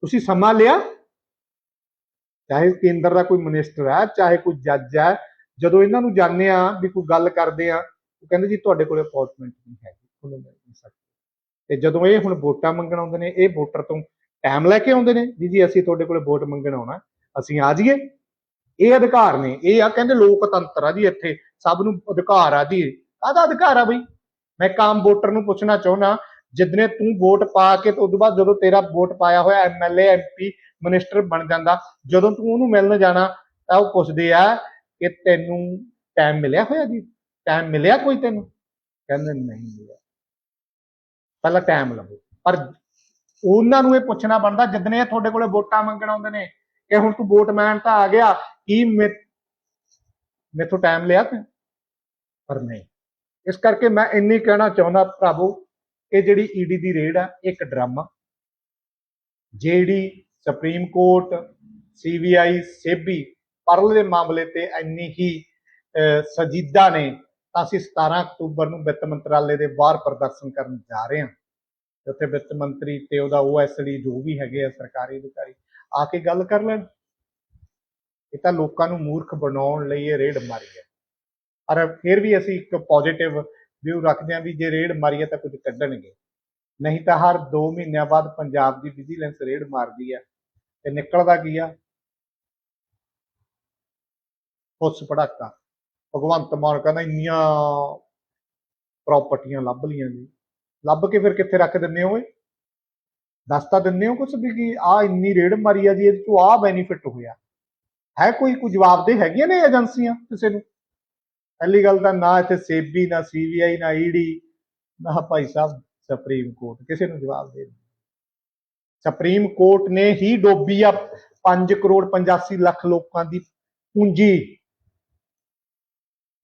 ਤੁਸੀਂ ਸਮਾਂ ਲਿਆ? ਚਾਹੇ ਕੇਂਦਰ ਦਾ ਕੋਈ ਮਿਨਿਸਟਰ ਹੈ, ਚਾਹੇ ਕੋਈ ਜੱਜ ਹੈ ਜਦੋਂ ਇਹਨਾਂ ਨੂੰ ਜਾਣਦੇ ਆ ਵੀ ਕੋਈ ਗੱਲ ਕਰਦੇ ਆ ਉਹ ਕਹਿੰਦੇ ਜੀ ਤੁਹਾਡੇ ਕੋਲੇ ਅਪਾਰਟਮੈਂਟ ਨਹੀਂ ਹੈ ਤੁਹਾਨੂੰ ਮਿਲ ਨਹੀਂ ਸਕਦੀ। ਤੇ ਜਦੋਂ ਇਹ ਹੁਣ ਵੋਟਾਂ ਮੰਗਣ ਆਉਂਦੇ ਨੇ, ਇਹ ਵੋਟਰ ਤੋਂ ਟਾਈਮ ਲੈ ਕੇ ਆਉਂਦੇ ਨੇ, ਵੀ ਜੀ ਅਸੀਂ ਤੁਹਾਡੇ ਕੋਲੇ ਵੋਟ ਮੰਗਣ ਆਉਣਾ, ਅਸੀਂ ਆ ਜਾਈਏ। ਇਹ ਅਧਿਕਾਰ ਨੇ, ਇਹ ਆ ਕਹਿੰਦੇ ਲੋਕਤੰਤਰ ਆ ਜੀ ਇੱਥੇ, ਸਭ ਨੂੰ ਅਧਿਕਾਰ ਆ ਜੀ। ਕਾਹਦਾ ਅਧਿਕਾਰ ਆ ਬਈ? ਮੈਂ ਕਾਮ ਵੋਟਰ ਨੂੰ ਪੁੱਛਣਾ ਚਾਹੁੰਦਾ, ਜਿੱਦਨੇ ਤੂੰ ਵੋਟ ਪਾ ਕੇ ਤੇ ਉਦੋਂ ਬਾਅਦ ਜਦੋਂ ਤੇਰਾ ਵੋਟ ਪਾਇਆ ਹੋਇਆ ਐਮਐਲਏ ਐਮਪੀ ਮਿਨਿਸਟਰ ਬਣ ਜਾਂਦਾ, ਜਦੋਂ ਤੂੰ ਉਹਨੂੰ ਮਿਲਣ ਜਾਣਾ, ਤਾਂ ਉਹ ਪੁੱਛਦੇ ਆ ਕਿ ਤੈਨੂੰ ਟਾਈਮ ਮਿਲਿਆ ਹੋਇਆ ਜੀ? ਟਾਈਮ ਮਿਲਿਆ ਕੋਈ ਤੈਨੂੰ? ਕਹਿੰਦੇ, ਨਹੀਂ ਮਿਲਿਆ। ਪਹਿਲਾਂ ਟਾਈਮ ਲਵੋ। ਪਰ ਉਹਨਾਂ ਨੂੰ ਇਹ ਪੁੱਛਣਾ ਬਣਦਾ ਜਿੱਦਨੇ ਤੁਹਾਡੇ ਕੋਲੇ ਵੋਟਾਂ ਮੰਗਣ ਆਉਂਦੇ ਨੇ, ਕਿ ਹੁਣ ਤੂੰ ਵੋਟ ਮੰਗਣ ਤਾਂ ਆ ਗਿਆ, ਕੀ ਮੇ, ਮੇਥੋਂ ਟਾਈਮ ਲਿਆ ਤੈਂ? ਪਰ ਨਹੀਂ। ਇਸ ਕਰਕੇ ਮੈਂ ਇੰਨੀ ਕਹਿਣਾ ਚਾਹੁੰਦਾ, ਭਰਾਵੋ, ਇਹ ਜਿਹੜੀ ਈਡੀ ਦੀ ਰੇਡ ਆ, ਇਹ ਇੱਕ ਡਰਾਮਾ ਜਿਹੜੀ supreme court CBI SEBI Pearl ਦੇ ਮਾਮਲੇ ਤੇ ਇੰਨੀ ਹੀ ਅਹ, ਸੰਜੀਦਾ ਨੇ ਤਾਂ ਅਸੀਂ 17 ਅਕਤੂਬਰ ਨੂੰ ਵਿੱਤ ਮੰਤਰਾਲੇ ਦੇ ਬਾਹਰ ਪ੍ਰਦਰਸ਼ਨ ਕਰਨ ਜਾ ਰਹੇ ਹਾਂ। ਤੇ ਉੱਥੇ ਵਿੱਤ ਮੰਤਰੀ ਤੇ ਉਹਦਾ ਓਐਸਡੀ ਜੋ ਵੀ ਹੈਗੇ ਆ ਸਰਕਾਰੀ ਅਧਿਕਾਰੀ ਆ ਕੇ ਗੱਲ ਕਰ ਲੈਣ। ਇਹ ਤਾਂ ਲੋਕਾਂ ਨੂੰ ਮੂਰਖ ਬਣਾਉਣ ਲਈ ਇਹ ਰੇਡ ਮਾਰੀ ਹੈ। ਪਰ ਫਿਰ ਵੀ ਅਸੀਂ ਇੱਕ ਪੋਜ਼ਿਟਿਵ ਵਿਊ ਰੱਖਦੇ ਹਾਂ ਵੀ ਜੇ ਰੇਡ ਮਾਰੀ ਹੈ ਤਾਂ ਕੁਝ ਕੱਢਣਗੇ। ਨਹੀਂ ਤਾਂ ਹਰ 2 ਮਹੀਨਿਆਂ ਬਾਅਦ ਪੰਜਾਬ ਦੀ ਵਿਜੀਲੈਂਸ ਰੇਡ ਮਾਰਦੀ ਹੈ। ਤੇ ਨਿਕਲਦਾ ਕੀ ਆ? ਉਸ ਪੜਾਕਾ ਭਗਵੰਤ ਮਾਨ ਕਹਿੰਦਾ ਇੰਨੀਆਂ ਪ੍ਰਾਪਰਟੀਆਂ ਲੱਭ ਲੀਆਂ ਜੀ ਲੱਭ ਕੇ ਫਿਰ ਕਿੱਥੇ ਰੱਖ ਦਿੰਦੇ ਹੋ ਓਏ ਦੱਸ ਹੋ ਕੁਛ ਵੀ ਕਿ ਆ ਇੰਨੀ ਰੇਡ ਮਾਰੀ ਆ ਜੀ ਇਹਦੇ ਤੋਂ ਆ ਬੈਨੀਫਿਟ ਹੋਇਆ। ਹੈ ਕੋਈ ਕੋਈ ਜਵਾਬ ਦੇ ਹੈਗੀਆਂ ਨੇ ਏਜੰਸੀਆਂ ਕਿਸੇ ਨੂੰ? ਪਹਿਲੀ ਗੱਲ ਤਾਂ ਨਾ ਇੱਥੇ ਸੇਬੀ, ਨਾ ਸੀਬੀਆਈ ਨਾ ਈਡੀ ਨਾ ਭਾਈ ਸਾਹਿਬ ਸੁਪਰੀਮ ਕੋਰਟ ਕਿਸੇ ਨੂੰ ਜਵਾਬ ਦੇ ਸੁਪਰੀਮ ਕੋਰਟ ਨੇ ਹੀ ਡੋਬੀ ਆ 5 ਕਰੋੜ 85 ਲੱਖ ਲੋਕਾਂ ਦੀ ਪੂੰਜੀ।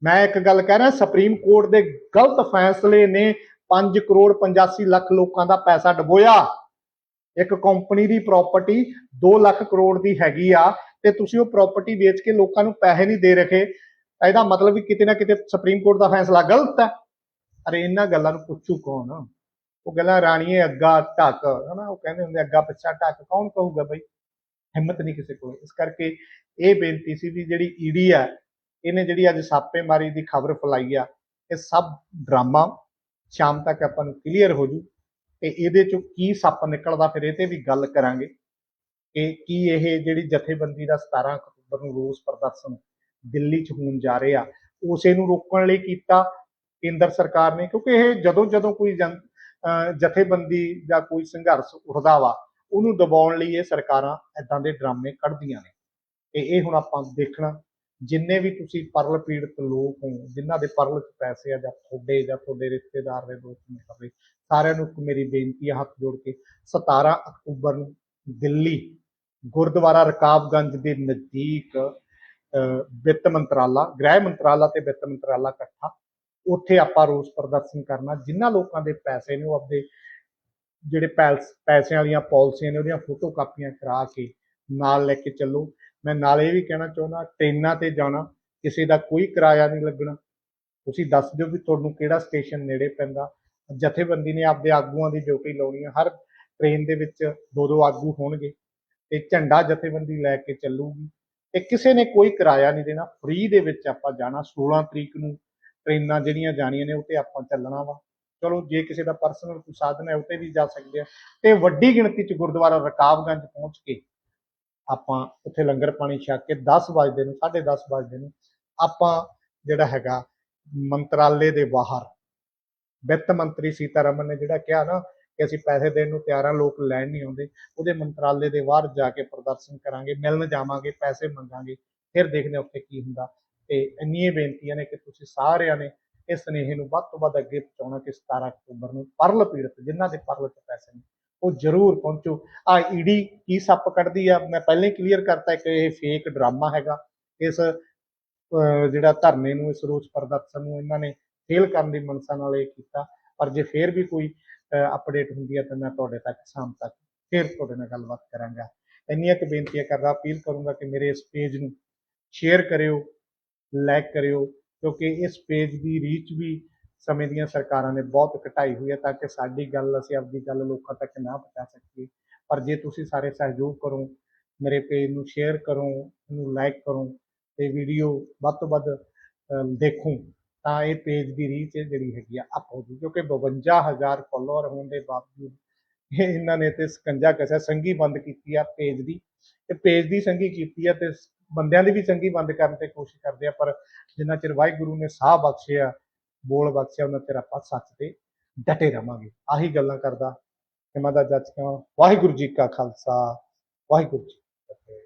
ਮੈਂ ਇੱਕ ਗੱਲ ਕਹਿ ਰਿਹਾ ਸੁਪਰੀਮ ਕੋਰਟ ਦੇ ਗਲਤ ਫੈਸਲੇ ਨੇ 5 ਕਰੋੜ 85 ਲੱਖ ਲੋਕਾਂ ਦਾ ਪੈਸਾ ਡਬੋਇਆ। ਇੱਕ ਕੰਪਨੀ ਦੀ ਪ੍ਰਾਪਰਟੀ 2 ਲੱਖ ਕਰੋੜ ਦੀ ਹੈਗੀ ਆ ਤੇ ਤੁਸੀਂ ਉਹ ਪ੍ਰਾਪਰਟੀ ਵੇਚ ਕੇ ਲੋਕਾਂ ਨੂੰ ਪੈਸੇ ਨਹੀਂ ਦੇ ਰਹੇ। ਇਹਦਾ ਮਤਲਬ ਵੀ ਕਿਤੇ ਨਾ ਕਿਤੇ ਸੁਪਰੀਮ ਕੋਰਟ ਦਾ ਫੈਸਲਾ ਗਲਤ ਹੈ। ਅਰੇ ਇਹਨਾਂ ਗੱਲਾਂ ਨੂੰ ਪੁੱਛੂ ਕੌਣ? ਉਹ ਗੱਲਾਂ ਰਾਣੀਏ ਅੱਗਾ ਢੱਕ, ਹਨਾ, ਉਹ ਕਹਿੰਦੇ ਹੁੰਦੇ ਅੱਗਾ ਪਿੱਛਾ ਢੱਕ, ਕੌਣ ਕਹੂਗਾ ਬਈ? ਹਿੰਮਤ ਨਹੀਂ ਕਿਸੇ ਕੋਲ। ਇਸ ਕਰਕੇ ਇਹ ਬੇਨਤੀ ਸੀ ਵੀ ਜਿਹੜੀ ਈਡੀ ਆ ਇਹਨੇ ਜਿਹੜੀ ਅੱਜ ਛਾਪੇਮਾਰੀ ਦੀ ਖਬਰ ਫੈਲਾਈ ਆ, ਇਹ ਸਭ ਡਰਾਮਾ ਸ਼ਾਮ ਤੱਕ ਆਪਾਂ ਨੂੰ ਕਲੀਅਰ ਹੋ ਜੂ। ਤੇ ਇਹਦੇ ਚੋਂ ਕੀ ਸੱਪ ਨਿਕਲਦਾ ਫਿਰ ਇਹ ਤੇ ਵੀ ਗੱਲ ਕਰਾਂਗੇ ਕਿ ਕੀ ਇਹ ਜਿਹੜੀ ਜਥੇਬੰਦੀ ਦਾ 17 ਅਕਤੂਬਰ ਨੂੰ ਰੋਸ ਪ੍ਰਦਰਸ਼ਨ ਦਿੱਲੀ ਚ ਹੋਣ ਜਾ ਰਿਹਾ, ਉਸੇ ਨੂੰ ਰੋਕਣ ਲਈ ਕੀਤਾ ਕੇਂਦਰ ਸਰਕਾਰ ਨੇ, ਕਿਉਂਕਿ ਇਹ ਜਦੋਂ ਜਦੋਂ ਕੋਈ ਜਨ ਜਥੇਬੰਦੀ ਜਾਂ ਕੋਈ ਸੰਘਰਸ਼ ਉੱਠਦਾ ਵਾ, ਉਹਨੂੰ ਦਬਾਉਣ ਲਈ ਇਹ ਸਰਕਾਰਾਂ ਇਦਾਂ ਦੇ ਡਰਾਮੇ ਕੱਢਦੀਆਂ ਨੇ। ਤੇ ਇਹ ਹੁਣ ਆਪਾਂ ਦੇਖਣਾ ਜਿੰਨੇ ਵੀ ਤੁਸੀਂ ਪਰਲ ਪੀੜਤ ਲੋਕ ਹੋ, ਜਿਨ੍ਹਾਂ ਦੇ ਪਰਲ ਚ ਪੈਸੇ ਆ ਜਾਂ ਤੁਹਾਡੇ ਜਾਂ ਤੁਹਾਡੇ ਰਿਸ਼ਤੇਦਾਰ ਦੇ ਦੋਸਤ ਮਿੱਤਰ ਸਾਰਿਆਂ ਨੂੰ ਮੇਰੀ ਬੇਨਤੀ ਹੈ ਹੱਥ ਜੋੜ ਕੇ 17 ਅਕਤੂਬਰ ਨੂੰ ਦਿੱਲੀ, ਗੁਰਦੁਆਰਾ ਰਕਾਬਗੰਜ ਦੇ ਨਜ਼ਦੀਕ ਵਿੱਤ ਮੰਤਰਾਲਾ, ਗ੍ਰਹਿ ਮੰਤਰਾਲਾ ਤੇ ਵਿੱਤ ਮੰਤਰਾਲਾ ਇਕੱਠਾ, ਉੱਥੇ ਆਪਾਂ ਰੋਸ ਪ੍ਰਦਰਸ਼ਨ ਕਰਨਾ ਜਿਨ੍ਹਾਂ ਲੋਕਾਂ ਦੇ ਪੈਸੇ ਨੇ ਉਹ ਆਪਦੇ ਜਿਹੜੇ ਪੈਲਸ, ਪੈਸਿਆਂ ਵਾਲੀਆਂ ਪਾਲਿਸੀਆਂ ਨੇ ਉਹਦੀਆਂ ਫੋਟੋ ਕਾਪੀਆਂ ਕਰਾ ਕੇ ਨਾਲ ਲੈ ਕੇ ਚੱਲੋ। ਮੈਂ ਨਾਲ ਇਹ ਵੀ ਕਹਿਣਾ ਚਾਹੁੰਦਾ, ਟ੍ਰੇਨਾਂ ਤੇ ਜਾਣਾ ਕਿਸੇ ਦਾ ਕੋਈ ਕਿਰਾਇਆ ਨਹੀਂ ਲੱਗਣਾ। ਤੁਸੀਂ ਦੱਸ ਦਿਓ ਵੀ ਤੁਹਾਨੂੰ ਕਿਹੜਾ ਸਟੇਸ਼ਨ ਨੇੜੇ ਪੈਂਦਾ। ਜਥੇਬੰਦੀ ਨੇ ਆਪਦੇ ਆਗੂਆਂ ਦੀ ਡਿਊਟੀ ਲਾਉਣੀ ਹੈ ਹਰ ਟ੍ਰੇਨ ਦੇ ਵਿੱਚ ਦੋ ਦੋ ਆਗੂ ਹੋਣਗੇ ਤੇ ਝੰਡਾ ਜਥੇਬੰਦੀ ਲੈ ਕੇ ਚੱਲੂਗੀ। ਤੇ ਕਿਸੇ ਨੇ ਕੋਈ ਕਿਰਾਇਆ ਨਹੀਂ ਦੇਣਾ। ਫ੍ਰੀ ਦੇ ਵਿੱਚ ਆਪਾਂ ਜਾਣਾ। 16 ਤਰੀਕ ਨੂੰ ਟ੍ਰੇਨਾਂ ਜਿਹੜੀਆਂ ਜਾਣੀਆਂ ਨੇ ਉਹ ਤੇ ਆਪਾਂ ਚੱਲਣਾ ਵਾ। ਚਲੋ, ਜੇ ਕਿਸੇ ਦਾ ਪਰਸਨਲ ਕੋਈ ਸਾਧਨ ਹੈ, ਉਹ ਤੇ ਵੀ ਜਾ ਸਕਦੇ ਆ। ਤੇ ਵੱਡੀ ਗਿਣਤੀ ਚ ਗੁਰਦੁਆਰਾ ਰਕਾਬਗੰਜ ਪਹੁੰਚ ਕੇ ਆਪਾਂ ਉੱਥੇ ਲੰਗਰ ਪਾਣੀ ਛਕ ਕੇ 10 ਵਜੇ ਨੂੰ 10:30 ਵਜੇ ਨੂੰ ਆਪਾਂ ਜਿਹੜਾ ਹੈਗਾ ਮੰਤਰਾਲੇ ਦੇ ਬਾਹਰ, ਵਿੱਤ ਮੰਤਰੀ ਸੀਤਾਰਮਨ ਨੇ ਜਿਹੜਾ ਕਿਹਾ ਨਾ ਕਿ ਅਸੀਂ ਪੈਸੇ ਦੇਣ ਨੂੰ ਤਿਆਰਾਂ ਲੋਕ ਲੈਣ ਨਹੀਂ ਆਉਂਦੇ, ਉਹਦੇ ਮੰਤਰਾਲੇ ਦੇ ਬਾਹਰ ਜਾ ਕੇ ਪ੍ਰਦਰਸ਼ਨ ਕਰਾਂਗੇ, ਮਿਲਣ ਜਾਵਾਂਗੇ, ਪੈਸੇ ਮੰਗਾਂਗੇ, ਫਿਰ ਦੇਖਦੇ ਹਾਂ ਉੱਥੇ ਕੀ ਹੁੰਦਾ। ਤੇ ਇੰਨੀਆਂ ਬੇਨਤੀਆਂ ਨੇ ਕਿ ਤੁਸੀਂ ਸਾਰਿਆਂ ਨੇ ਇਸ ਸੁਨੇਹੇ ਨੂੰ ਵੱਧ ਤੋਂ ਵੱਧ ਅੱਗੇ ਪਹੁੰਚਾਉਣਾ ਕਿ 17 ਅਕਤੂਬਰ ਨੂੰ ਪਰਲ ਪੀੜਤ, ਜਿਨ੍ਹਾਂ ਦੇ ਪਰਲ 'ਚ ਪੈਸੇ ਨੇ। ਉਹ ਜ਼ਰੂਰ ਪਹੁੰਚੋ। ਆ ਈਡੀ ਕੀ ਸੱਪ ਕੱਢਦੀ ਆ? ਮੈਂ ਪਹਿਲਾਂ ਹੀ ਕਲੀਅਰ ਕਰਤਾ ਕਿ ਇਹ ਫੇਕ ਡਰਾਮਾ ਹੈਗਾ। ਇਸ ਜਿਹੜਾ ਧਰਨੇ ਨੂੰ, ਇਸ ਰੋਸ ਪ੍ਰਦਰਸ਼ਨ ਨੂੰ ਇਹਨਾਂ ਨੇ ਫੇਲ ਕਰਨ ਦੀ ਮਨਸਾ ਨਾਲ ਇਹ ਕੀਤਾ। ਪਰ ਜੇ ਫੇਰ ਵੀ ਕੋਈ ਅਪਡੇਟ ਹੁੰਦੀ ਹੈ ਤਾਂ ਮੈਂ ਤੁਹਾਡੇ ਤੱਕ ਸ਼ਾਮ ਤੱਕ ਫੇਰ ਤੁਹਾਡੇ ਨਾਲ ਗੱਲਬਾਤ ਕਰਾਂਗਾ। ਇੰਨੀਆਂ ਕੁ ਬੇਨਤੀਆਂ ਕਰਦਾ, ਅਪੀਲ ਕਰੂੰਗਾ ਕਿ ਮੇਰੇ ਇਸ ਪੇਜ ਨੂੰ ਸ਼ੇਅਰ ਕਰਿਓ ਲਾਈਕ ਕਰਿਓ, ਕਿਉਂਕਿ ਇਸ ਪੇਜ ਦੀ ਰੀਚ ਵੀ ਸਮੇਂ ਦੀਆਂ ਸਰਕਾਰਾਂ ਨੇ ਬਹੁਤ ਘਟਾਈ ਹੋਈ ਹੈ ਤਾਂ ਕਿ ਸਾਡੀ ਗੱਲ, ਅਸੀਂ ਆਪਦੀ ਗੱਲ ਲੋਕਾਂ ਤੱਕ ਨਾ ਪਹੁੰਚਾ ਸਕੀਏ। ਪਰ ਜੇ ਤੁਸੀਂ ਸਾਰੇ ਸਹਿਯੋਗ ਕਰੋ, ਮੇਰੇ ਪੇਜ ਨੂੰ ਸ਼ੇਅਰ ਕਰੋ, ਇਹਨੂੰ ਲਾਈਕ ਕਰੋ ਤੇ ਵੀਡੀਓ ਵੱਧ ਤੋਂ ਵੱਧ ਦੇਖੋ, ਤਾਂ ਇਹ ਪੇਜ ਦੀ ਰੀਚ ਜਿਹੜੀ ਹੈਗੀ ਆ ਅਪ ਹੋ ਜੂ। ਕਿਉਂਕਿ 52000 ਫਾਲੋਅਰ ਹੋਣ ਦੇ ਬਾਵਜੂਦ ਇਹ ਇਹਨਾਂ ਨੇ ਤੇ ਸਕੰਜਾ ਕਸਿਆ ਸੰਗੀ ਬੰਦ ਕੀਤੀ ਆ ਪੇਜ ਦੀ। ਤੇ ਪੇਜ ਦੀ ਸੰਗੀ ਕੀਤੀ ਆ ਤੇ ਬੰਦਿਆਂ ਦੀ ਵੀ ਸੰਗੀ ਬੰਦ ਕਰਨ ਤੇ ਕੋਸ਼ਿਸ਼ ਕਰਦੇ ਆ, ਪਰ ਜਿੰਨਾ ਚਿਰ ਵਾਹਿਗੁਰੂ ਨੇ ਸਾਹ ਬਖਸ਼ਿਆ ਬੋਲ ਬਖਸ਼ਿਆ ਉਹਨਾਂ ਤੇਰਾ ਆਪਾਂ ਸੱਚ ਤੇ ਡਟੇ ਰਵਾਂਗੇ ਆਹੀ ਗੱਲਾਂ ਕਰਦਾ। ਕਿ ਮੈਂ ਦਾ ਜੱਜ ਕਿਉਂ? ਵਾਹਿਗੁਰੂ ਜੀ ਕਾ ਖਾਲਸਾ। ਵਾਹਿਗੁਰੂ ਜੀ ਫਤਿਹ।